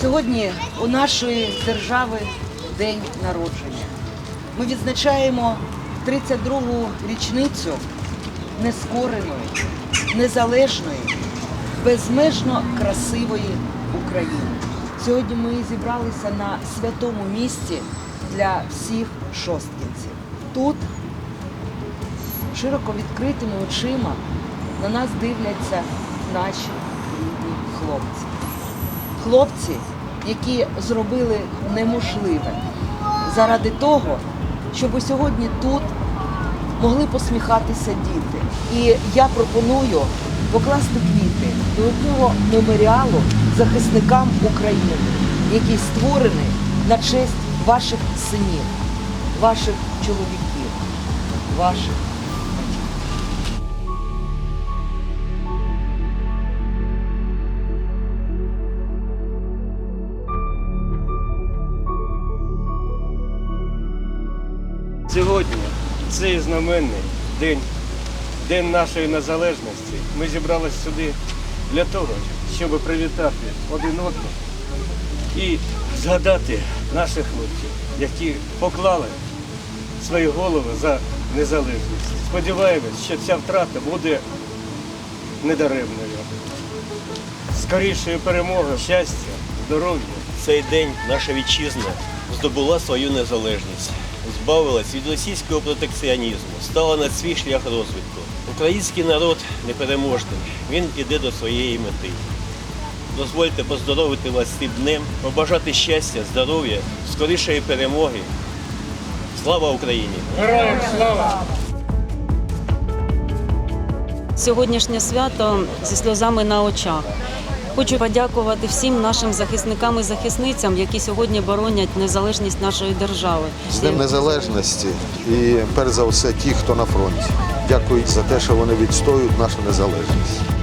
Сьогодні у нашої держави день народження. Ми відзначаємо 32-гу річницю нескореної, незалежної, безмежно красивої України. Сьогодні ми зібралися на святому місці для всіх шосткінців. Тут широко відкритими очима на нас дивляться наші рідні хлопці. Хлопці, які зробили неможливе заради того, щоб сьогодні тут могли посміхатися діти. І я пропоную покласти квіти до одного меморіалу захисникам України, який створений на честь ваших синів, ваших чоловіків, ваших Сьогодні цей знаменний день, день нашої незалежності. Ми зібралися сюди для того, щоб привітати один одного і згадати наших хлопців, які поклали свої голови за незалежність. Сподіваємось, що ця втрата буде недаремною. Скорішої перемоги, щастя, здоров'я. цей день наша вітчизна здобула свою незалежність, збавилась від російського протекціонізму, стала на свій шлях розвитку. Український народ непереможний, він іде до своєї мети. Дозвольте поздоровити вас цим днем, побажати щастя, здоров'я, скорішої перемоги. Слава Україні! Героям слава! Сьогоднішнє свято зі сльозами на очах. Хочу подякувати всім нашим захисникам і захисницям, які сьогодні боронять незалежність нашої держави. З Днем Незалежності і перш за все ті, хто на фронті. Дякую за те, що вони відстоюють нашу незалежність.